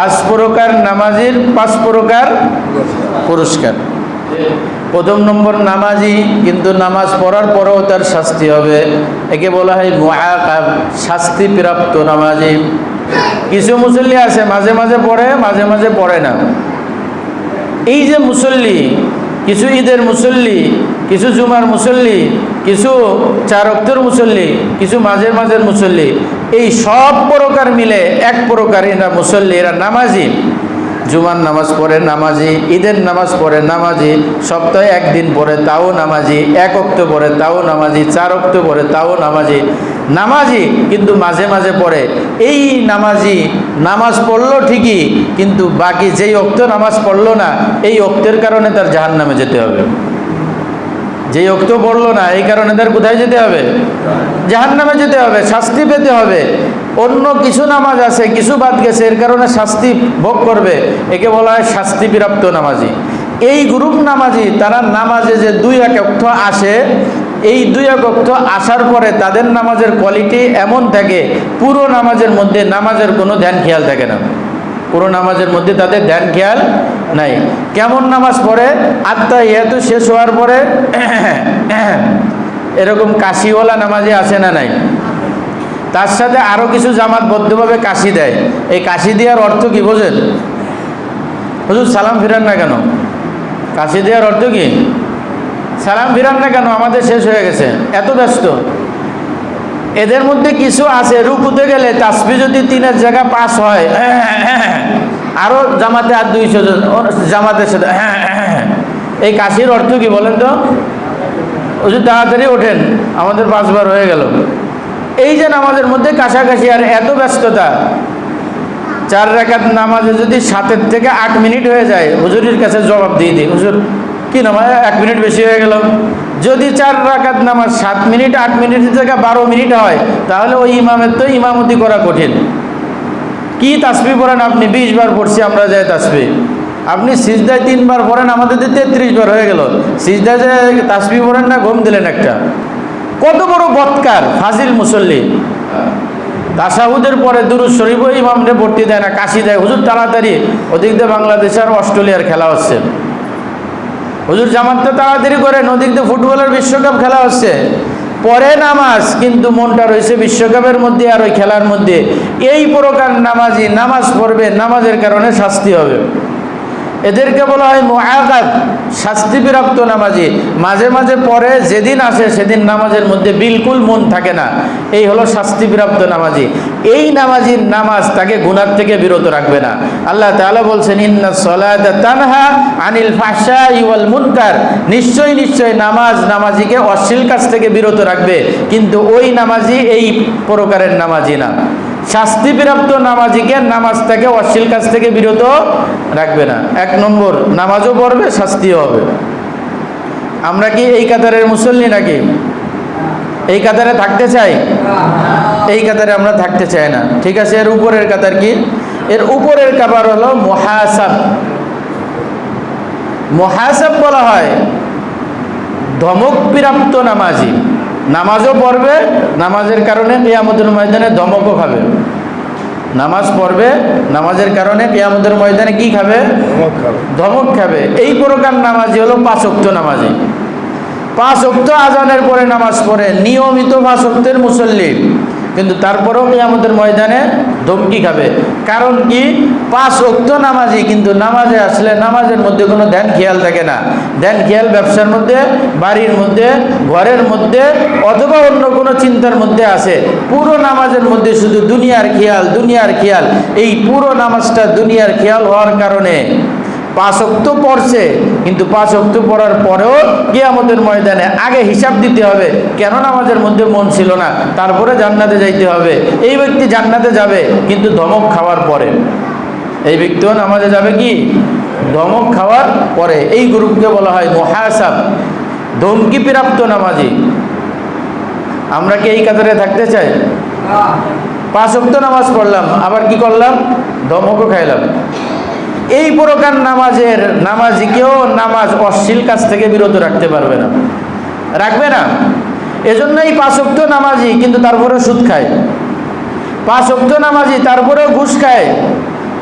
পাঁচ প্রকার নামাজির, পাঁচ প্রকার পুরস্কার। প্রথম নম্বর নামাজি, কিন্তু নামাজ পড়ার পরেও তার শাস্তি হবে। একে বলা হয় শাস্তি প্রাপ্ত নামাজি। কিছু মুসল্লি আছে, মাঝে মাঝে পড়ে, মাঝে মাঝে পড়ে না। এই যে মুসল্লি, কিছু ঈদের মুসল্লি, কিছু জুমার মুসল্লি, কিছু চার অক্তর মুসল্লি, কিছু মাঝের মাঝের মুসল্লি এই সব প্রকার মিলে এক প্রকার এরা মুসল্লি, এরা নামাজি। জুমার নামাজ পড়ে নামাজি, ঈদের নামাজ পড়ে নামাজি, সপ্তাহে একদিন পড়ে তাও নামাজি, এক অক্ত পড়ে তাও নামাজি, চার অক্ত পড়ে তাও নামাজি। নামাজি কিন্তু মাঝে মাঝে পড়ে। এই নামাজি নামাজ পড়ল ঠিকই, কিন্তু বাকি যেই অক্ত নামাজ পড়ল না, এই অক্তের কারণে তার জাহান নামে যেতে হবে। যেই অক্ত পড়ল না, এই কারণে তার কোথায় যেতে হবে? জাহান নামে যেতে হবে, শাস্তি পেতে হবে। অন্য কিছু নামাজ আছে, কিছু বাদ গেছে, এর কারণে শাস্তি ভোগ করবে। একে বলা হয় শাস্তি প্রাপ্ত নামাজি। এই গ্রুপ নামাজি, তারা নামাজে যে দুই এক অক্ত আসে, এই দুই এক অক্ত আসার পরে তাদের নামাজের কোয়ালিটি এমন থাকে, পুরো নামাজের মধ্যে নামাজের কোনো ধ্যান খেয়াল থাকে না। পুরো নামাজের মধ্যে তাদের ধ্যান খেয়াল নাই। কেমন নামাজ পড়ে? আত্মা ইহাতু শেষ হওয়ার পরে এরকম কাশিওয়ালা নামাজে আসে না নাই। তার সাথে আরও কিছু জামাতবদ্ধভাবে কাশি দেয়। এই কাশি দেওয়ার অর্থ কি বোঝেন? হুজুর, সালাম ফিরান না কেন? কাশি দেওয়ার অর্থ কি? সালাম ফিরান না কেন? আমাদের শেষ হয়ে গেছে। এত ব্যস্ত। এদের মধ্যে কিছু আছে, রুকুতে গেলে তাসবি যদি তিনের জায়গা পাস হয় আরও জামাতে আর দুইশো জন জামাতের সাথে, এই কাশির অর্থ কি বলেন তো? ওই তাড়াতাড়ি ওঠেন, আমাদের পাঁচবার হয়ে গেল। এই যে নামাজের মধ্যে কাছাকাছি আর এত ব্যস্ততা, চার রেখাত নামাজে যদি সাতের থেকে আট মিনিট হয়ে যায়, হুজুরির কাছে জবাব দিয়ে দিই। হুজুর, কি নামাজ? এক মিনিট বেশি হয়ে গেল। যদি চার রাকাত নামাজ সাত মিনিট, আট মিনিটের জায়গায় বারো মিনিট হয়, তাহলে ওই ইমামের তো ইমামতি করা কঠিন। কি তাসবি পড়েন আপনি? বিশ বার পড়ছি, আমরা যাই তাসবি। আপনি সিজদায় তিনবার পড়েন, আমাদের তেত্রিশ বার হয়ে গেল। সিজদায় যে তাসবি পড়েন না, ঘুম দিলেন একটা। কত বড় বৎকার, ফাজিল মুসল্লি। তাসাহুদের পরে দুরুজ শরীফ ইমামরে ভর্তি দেয় না, কাশি দেয়। হুজুর, তাড়াতাড়ি। ওদিক দিয়ে বাংলাদেশ আর অস্ট্রেলিয়ার খেলা হচ্ছে। হুজুর জামাতটা তাড়াতাড়ি করে নদীতে ফুটবলের বিশ্বকাপ খেলা হচ্ছে। পরে নামাজ, কিন্তু মনটা রয়েছে বিশ্বকাপের মধ্যে আর ওই খেলার মধ্যে। এই প্রকার নামাজি, নামাজ পড়বে, নামাজের কারণে শাস্তি হবে। এদেরকে বলা হয় মুআকাব শাস্তিপ্রাপ্ত নামাজি। মাঝে মাঝে পরে যেদিন আসে সেদিন নামাজের মধ্যে বিলকুল মন থাকে না। এই হলো শাস্তিপ্রাপ্ত নামাজি। এই নামাজির নামাজ তাকে গুনার থেকে বিরত রাখবে না। আল্লাহ তাআলা বলছেন, ইন্না তানহা আনিল ফাশা ওয়াল মুনকার। নিশ্চয়ই নিশ্চয়ই নামাজ নামাজিকে অশ্লীল কাজ থেকে বিরত রাখবে, কিন্তু ওই নামাজি এই প্রকারের নামাজি না। শাস্তিপ্রাপ্ত নামাজিকে নামাজ থেকে অশ্লীল কাজ থেকে বিরত রাখবে না। এক নম্বর, নামাজও পড়বে, শাস্তিও হবে। আমরা কি এই কাতারের মুসল্লি নাকি? এই কাতারে থাকতে চাই? এই কাতারে আমরা থাকতে চাই না। ঠিক আছে, এর উপরের কাতার কি? এর উপরের কাবার হলো মহাসাব। মহাসাব বলা হয় ধমক প্রাপ্ত নামাজি। নামাজও পড়বে নামাজের কারণে কেয়ামতের ময়দানে ধমকও খাবে। নামাজ পড়বে নামাজের কারণে কেয়ামতের ময়দানে কি খাবে? ধমক খাবে। এই প্রকার নামাজই হলো পাঁচ অক্ত নামাজি পাঁচ অক্ত আজানের পরে নামাজ পড়ে নিয়মিত পাঁচ অক্তের মুসল্লি। কিন্তু তারপরেও কেয়ামতের ময়দানে ধমকি খাবে। কারণ কি? পাঁচ অক্ত নামাজি, কিন্তু নামাজে আসলে নামাজের মধ্যে কোনো ধ্যান খেয়াল থাকে না। ধ্যান খেয়াল ব্যবসার মধ্যে, বাড়ির মধ্যে, ঘরের মধ্যে, অথবা অন্য কোনো চিন্তার মধ্যে আছে। পুরো নামাজের মধ্যে শুধু দুনিয়ার খেয়াল দুনিয়ার খেয়াল। এই পুরো নামাজটা দুনিয়ার খেয়াল হওয়ার কারণে। পাঁচ অক্ত পড়ছে কিন্তু পাঁচ অক্ত পড়ার পরেও কিয়ামতের ময়দানে আগে হিসাব দিতে হবে কেন নামাজের মধ্যে মন ছিল না? তারপরে জান্নাতে যাইতে হবে। এই ব্যক্তি জান্নাতে যাবে কিন্তু ধমক খাওয়ার পরে। এই ব্যক্তিও নামাজে যাবে কি? ধমক খাওয়ার পরে। এই গ্রুপকে বলা হয় মহাসাব ধমকি প্রাপ্ত নামাজি। আমরা কি এই কাতারে থাকতে চাই? পাঁচ অক্ত নামাজ পড়লাম আবার কি করলাম? ধমকও খাইলাম। এই প্রকার নামাজের নামাজিকেও নামাজ অশ্লীল কাজ থেকে বিরত রাখতে পারবে না। রাখবে না। এজন্যই পাঁচ অক্ত নামাজি কিন্তু তারপরে সুদ খায়। পাঁচ অক্ত নামাজি তারপরেও ঘুষ খায়।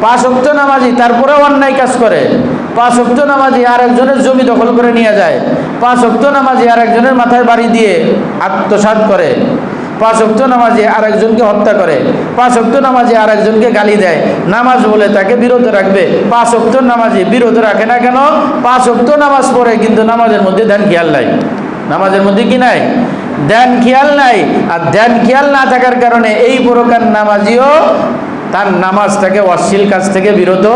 পাঁচ অক্ত নামাজি তারপরেও অন্যায় কাজ করে। পাঁচ অক্ত নামাজি আর একজনের জমি দখল করে নিয়ে যায়। পাঁচ অক্ত নামাজি আর একজনের মাথায় বাড়ি দিয়ে আত্মসাৎ করে। পাঁচ অক্ত নামাজে আরেকজনকে হত্যা করে, পাঁচ অক্ত নামাজে আরেকজনকে গালি দেয়। নামাজ বলে তাকে বিরত রাখবে। পাঁচ অক্ত নামাজে বিরত রাখে না কেন? পাঁচ অক্ত নামাজ পড়ে কিন্তু নামাজের মধ্যে ধ্যান খেয়াল নাই। নামাজের মধ্যে কি নাই? ধ্যান খেয়াল নাই। আর ধ্যান খেয়াল না থাকার কারণে এই প্রকার নামাজিও তার নামাজটাকে অশ্লীল কাজ থেকে বিরত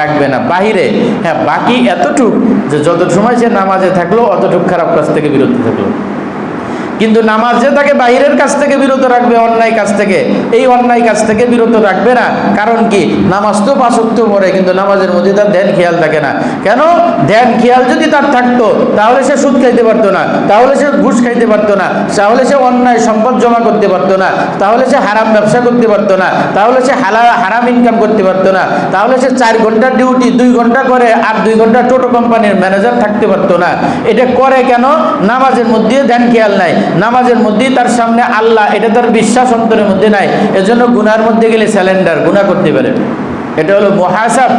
রাখবে না। বাহিরে হ্যাঁ বাকি এতটুক যে যত সময় সে নামাজে থাকল, অতটুক খারাপ কাজ থেকে বিরত থাকল। কিন্তু নামাজে তাকে বাহিরের কাছ থেকে বিরত রাখবে, অন্যায় কাজ থেকে, এই অন্যায় কাজ থেকে বিরত রাখবে না। কারণ কি? নামাজ তো পাশক্ত পড়ে, কিন্তু নামাজের মধ্যে তার ধ্যান খেয়াল থাকে না। কেন? ধ্যান খেয়াল যদি তার থাকতো, তাহলে সে সুদ খাইতে পারতো না, তাহলে সে ঘুষ খাইতে পারতো না, তাহলে সে অন্যায় সম্পদ জমা করতে পারতো না, তাহলে সে হারাম ব্যবসা করতে পারতো না, তাহলে সে হালা হারাম ইনকাম করতে পারতো না, তাহলে সে চার ঘণ্টার ডিউটি দুই ঘণ্টা করে, আর দুই ঘণ্টা টোটো কোম্পানির ম্যানেজার থাকতে পারতো না। এটা করে কেন? নামাজের মধ্যে ধ্যান খেয়াল নাই। নামাজের মধ্যেই তার সামনে আল্লাহ, এটা তার বিশ্বাস অন্তরের মধ্যে নাই। এজন্য গুনার মধ্যে গেলে স্যালেন্ডার গুণা করতে পারে। এটা হলো মহাসাব।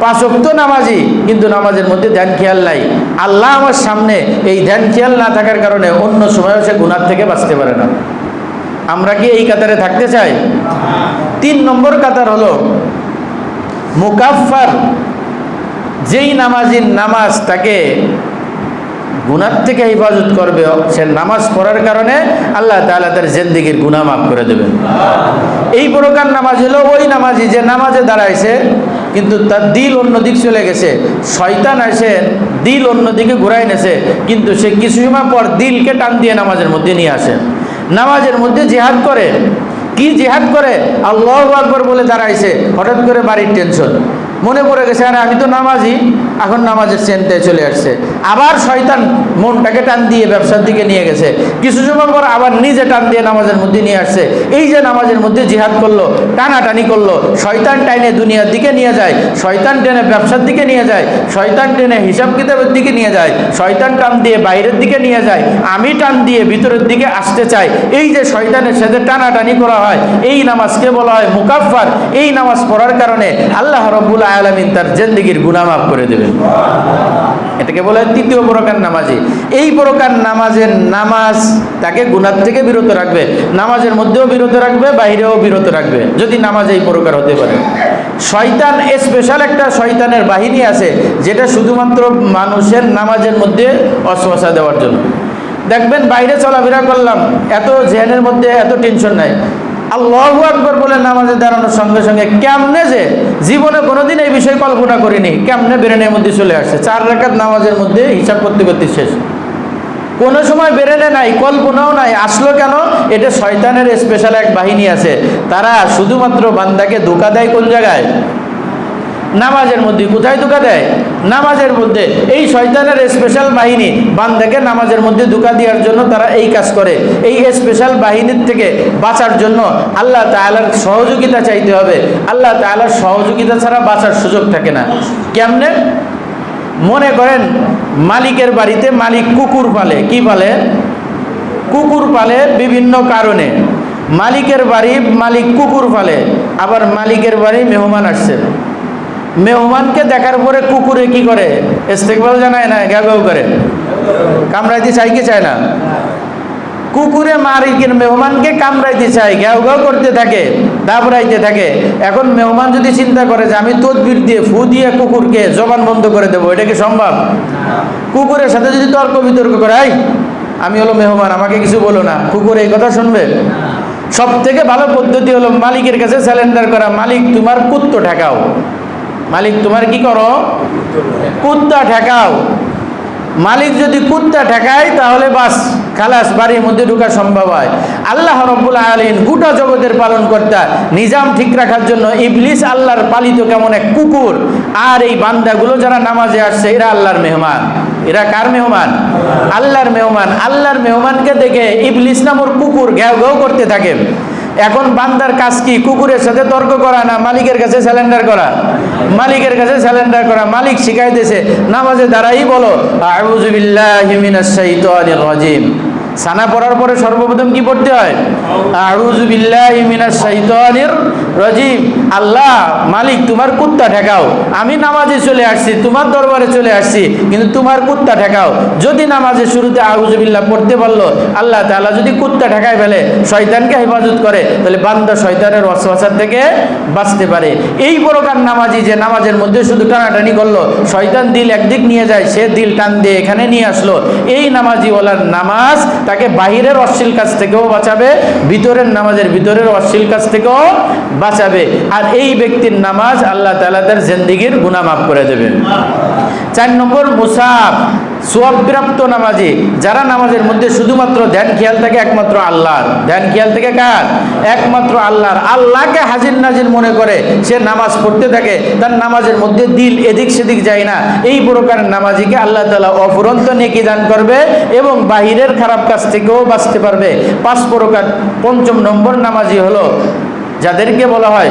পাঁচক্ত নামাজি, কিন্তু নামাজের মধ্যে ধ্যান খেয়াল নাই। আল্লাহ আমার সামনে এই ধ্যান খেয়াল না থাকার কারণে অন্য সময়ও সে গুনার থেকে বাঁচতে পারে না। আমরা কি এই কাতারে থাকতে চাই? তিন নম্বর কাতার হলো মুকাফার যেই নামাজির নামাজ তাকে গুনার থেকে হেফাজত করবে, সে নামাজ পড়ার কারণে আল্লাহ তাআলা তার জেন্দিগির গুনাহ মাফ করে দেবেন। এই প্রকার নামাজ হলো ওই নামাজি যে নামাজে দাঁড়াইছে, কিন্তু তার দিল অন্যদিক চলে গেছে। শয়তান এসে দিল অন্যদিকে ঘুরাই নেছে, কিন্তু সে কিছু সময় পর দিলকে টান দিয়ে নামাজের মধ্যে নিয়ে আসে। নামাজের মধ্যে জেহাদ করে। কি জেহাদ করে? আল্লাহ আকবর বলে দাঁড়াইছে, হঠাৎ করে বাড়ির টেনশন মনে পড়ে গেছে, আরে আমি তো নামাজি। এখন নামাজের চেনতে চলে আসছে। আবার শয়তান মনটাকে টান দিয়ে ব্যবসার দিকে নিয়ে গেছে। কিছু সময় পর আবার নিজে টান দিয়ে নামাজের মধ্যে নিয়ে আসছে। এই যে নামাজের মধ্যে জিহাদ করল, টানাটানি করল, শয়তান টাইনে দুনিয়ার দিকে নিয়ে যায়, শয়তান টেনে ব্যবসার দিকে নিয়ে যায়, শয়তান টেনে হিসাব কিতাবের দিকে নিয়ে যায়, শয়তান টান দিয়ে বাইরের দিকে নিয়ে যায়, আমি টান দিয়ে ভিতরের দিকে আসতে চাই। এই যে শয়তানের সাথে টানাটানি করা হয়, এই নামাজকে বলা হয় মুকাফার এই নামাজ পড়ার কারণে আল্লাহ রব্বুল আলমিন তার জেন্দিগির গুনাহ মাফ করে দেবেন। এটাকে বলা তৃতীয় প্রকার নামাজি। এই প্রকার নামাজের নামাজ তাকে গুনার থেকে বিরত রাখবে। নামাজের মধ্যেও বিরত রাখবে বাইরেও বিরত রাখবে। যদি নামাজ এই প্রকার হতে পারে। শয়তান স্পেশাল একটা শয়তানের বাহিনী আছে, যেটা শুধুমাত্র মানুষের নামাজের মধ্যে অশ্বাসা দেওয়ার জন্য। দেখবেন বাইরে চলাফেরা করলাম, এত জেনের মধ্যে এত টেনশন নাই। আল্লাহ আকবর বলে নামাজে দাঁড়ানোর সঙ্গে সঙ্গে কেমনে যে জীবনে কোনোদিন এই বিষয়ে কল্পনা করিনি, কেমনে বেরেনের মধ্যে চলে আসছে। চার রেখাত নামাজের মধ্যে হিসাব করতে করতে শেষ। কোনো সময় বেরেনে নাই, কল্পনাও নাই, আসলো কেন? এটা শয়তানের স্পেশাল এক বাহিনী আছে। তারা শুধুমাত্র বান্দাকে ধোকা দেয় কোন জায়গায়? নামাজের মধ্যে কোথায় ধোকা দেয়? নামাজের মধ্যে। এই শয়তানের স্পেশাল বাহিনী বান্দাকে নামাজের মধ্যে ধোকা দেওয়ার জন্য তারা এই কাজ করে। এই স্পেশাল বাহিনীর থেকে বাঁচার জন্য আল্লাহ তাআলার সহযোগিতা চাইতে হবে। আল্লাহ তাআলার সহযোগিতা ছাড়া বাঁচার সুযোগ থাকে না। কেমনে? মনে করেন মালিকের বাড়িতে মালিক কুকুর পালে। কি পালে? কুকুর পালে বিভিন্ন কারণে। মালিকের বাড়ি মালিক কুকুর পালে। আবার মালিকের বাড়ি মেহমান আসছেন মেহমানকে দেখার পরে কুকুরে কি করে? ইস্তেকবাল জানায়, না গ্যাও করে। কামড়াইতে চাই কি চায় না? কুকুরে মালিকের মেহমানকে কামড়াইতে চায় ঘ্যাও ঘ্যাও করতে থাকে, দাবড়াইতে থাকে। এখন মেহমান যদি চিন্তা করে যে আমি তদবির দিয়ে ফু দিয়ে কুকুরকে জবান বন্ধ করে দেবো, এটা কি সম্ভব? কুকুরের সাথে যদি তর্ক বিতর্ক করে আই আমি হলো মেহমান, আমাকে কিছু বলো না। কুকুর এই কথা শুনবে। সব থেকে ভালো পদ্ধতি হলো মালিকের কাছে স্যালেন্ডার করা, মালিক, তোমার কুত্ত ঠেকাও। মালিক, তোমার কি করো? কুত্তা ঠেকাও। মালিক যদি কুত্তা ঠেকায়, তাহলে বাস, খালাস, বাড়ির মধ্যে ঢোকা সম্ভব হয়। আল্লাহ রব্বুল আলীন গোটা জগতের পালন কর্তা নিজাম ঠিক রাখার জন্য ইবলিস আল্লাহর পালিত কেমন এক কুকুর। আর এই বান্দাগুলো যারা নামাজে আসছে, এরা আল্লাহর মেহমান। এরা কার মেহমান? আল্লাহর মেহমান। আল্লাহর মেহমানকে দেখে ইবলিস নামর কুকুর ঘ্যাও ঘ্যাও করতে থাকে। এখন বান্দার কাজ কি? কুকুরের সাথে তর্ক করা না মালিকের কাছে স্যালেন্ডার করা? মালিকের কাছে স্যালেন্ডার করা, মালিক শিখাইতেছে, নামাজে দাঁড়াই বলো আবুজুবিল্লাহ রাজিম। সানা পড়ার পরে সর্বপ্রথম কি পড়তে হয়? আল্লাহ, মালিক, তোমার কুত্তা ঠেকাও। আমি নামাজে চলে আসছি, তোমার দরবারে চলে আসছি, কিন্তু তোমার কুত্তা ঠেকাও। যদি নামাজে শুরুতে আউযু বিল্লাহ পড়তে পারল আল্লাহ তাআলা যদি কুত্তা ঠেকায় ফেলে, শয়তানকে হেফাজত করে, তাহলে বান্দা শয়তানের ওয়াসওয়াসার থেকে বাঁচতে পারে। এই প্রকার নামাজি যে নামাজের মধ্যে শুধু টানাটানি করল, শয়তান দিল একদিক নিয়ে যায়, সে দিল টান দিয়ে এখানে নিয়ে আসলো। এই নামাজি ওলার নামাজ তাকে বাহিরের অশ্লীল কাজ থেকেও বাঁচাবে, ভিতরের নামাজের ভিতরের অশ্লীল কাজ থেকেও বাঁচাবে। আর এই ব্যক্তির নামাজ আল্লাহ তালাদের তার জিন্দিগির মাফ করে দেবে চার নম্বর মুসাফ। সোয়াবপ্রাপ্ত নামাজি, যারা নামাজের মধ্যে শুধুমাত্র ধ্যান খেয়াল থাকে একমাত্র আল্লাহর। ধ্যান খেয়াল থেকে কার? একমাত্র আল্লাহর। আল্লাহকে হাজির নাজির মনে করে সে নামাজ পড়তে থাকে, তার নামাজের মধ্যে দিল এদিক সেদিক যায় না। এই প্রকার নামাজিকে আল্লাহ তালা অফুরন্ত নেকি দান করবে এবং বাহিরের খারাপ কাজ থেকেও বাঁচতে পারবে। পাঁচ প্রকার পঞ্চম নম্বর নামাজি হলো, যাদেরকে বলা হয়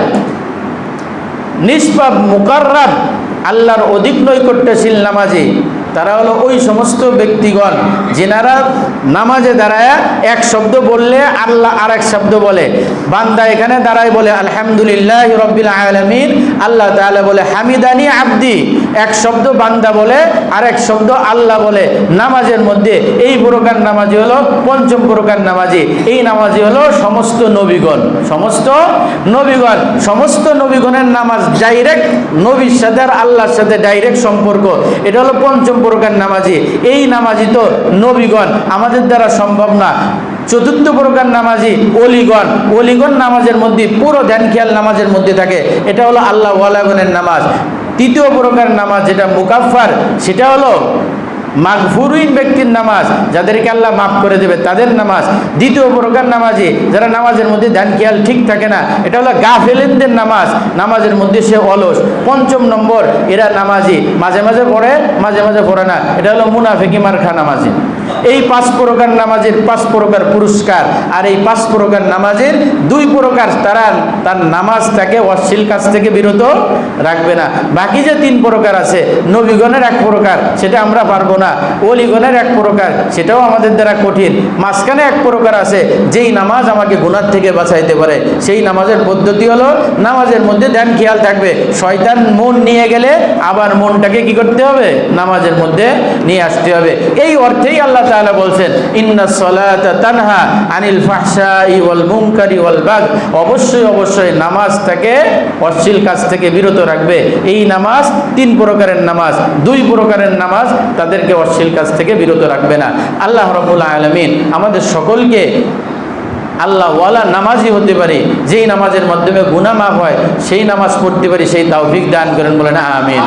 নিষ্পাপ, মুকাররাব, আল্লাহর অধিক নৈকট্যশীল নামাজি। তারা হলো ওই সমস্ত ব্যক্তিগণ যেনারা নামাজে দাঁড়ায় এক শব্দ বললে আল্লাহ আর এক শব্দ বলে। বান্দা এখানে দাঁড়ায় বলে, আলহামদুলিল্লাহ রব্বিল আলমিন। আল্লাহ তালা বলে, হামিদানি আব্দি। এক শব্দ বান্দা বলে আর এক শব্দ আল্লাহ বলে। নামাজের মধ্যে এই প্রকার নামাজি হলো পঞ্চম প্রকার নামাজি। এই নামাজি হলো সমস্ত নবীগণ। সমস্ত নবীগণ। সমস্ত নবীগণের নামাজ ডাইরেক্ট নবীর সাথে আর আল্লাহর সাথে ডাইরেক্ট সম্পর্ক। এটা হলো পঞ্চম প্রকার নামাজি। এই নামাজি তো নবীগণ। আমাদের দ্বারা সম্ভব না। চতুর্থ প্রকার নামাজি অলিগণ। অলিগণ নামাজের মধ্যে পুরো ধ্যান খেয়াল নামাজের মধ্যে থাকে। এটা হলো আল্লাহ ওয়ালাগণের নামাজ। তৃতীয় প্রকার নামাজ যেটা মুকাফার সেটা হলো মাগফুরুইন ব্যক্তির নামাজ, যাদেরকে আল্লাহ মাফ করে দেবে তাদের নামাজ। দ্বিতীয় প্রকার নামাজি যারা নামাজের মধ্যে ধ্যান খেয়াল ঠিক থাকে না, এটা হলো গাফেলেনদের নামাজ, নামাজের মধ্যে সে অলস। পঞ্চম নম্বর, এরা নামাজি মাঝে মাঝে পড়ে, মাঝে মাঝে পড়ে না। এটা হলো মুনাফেকি মার্খা নামাজি। এই পাঁচ প্রকার নামাজের পাঁচ প্রকার পুরস্কার আর এই পাঁচ প্রকার নামাজের দুই প্রকার তারা তার নামাজ তাকে অশ্লীল কাজ থেকে বিরত রাখবে না। বাকি যে তিন প্রকার আছে, নবীগণের এক প্রকার, সেটা আমরা পারব না। অলিগণের এক প্রকার, সেটাও আমাদের দ্বারা কঠিন। মাঝখানে এক প্রকার আছে, যেই নামাজ আমাকে গুণার থেকে বাঁচাইতে পারে। সেই নামাজের পদ্ধতি হলো, নামাজের মধ্যে ধ্যান, খেয়াল থাকবে। শয়তান মন নিয়ে গেলে আবার মনটাকে কি করতে হবে? নামাজের মধ্যে নিয়ে আসতে হবে। এই অর্থেই আল্লাহ বলছেন, ইন্না তানহা আনিল অবশ্যই অবশ্যই থেকে বিরত রাখবে। এই নামাজ তিন প্রকারের নামাজ, দুই প্রকারের নামাজ তাদেরকে অশ্লীল থেকে বিরত রাখবে না। আল্লাহ আমাদের সকলকে আল্লাহ নামাজই হতে পারে, যেই নামাজের মাধ্যমে গুনাহ মাফ হয়, সেই নামাজ পড়তে পারি, সেই তাওফিক দান করেন বলেন আমিন।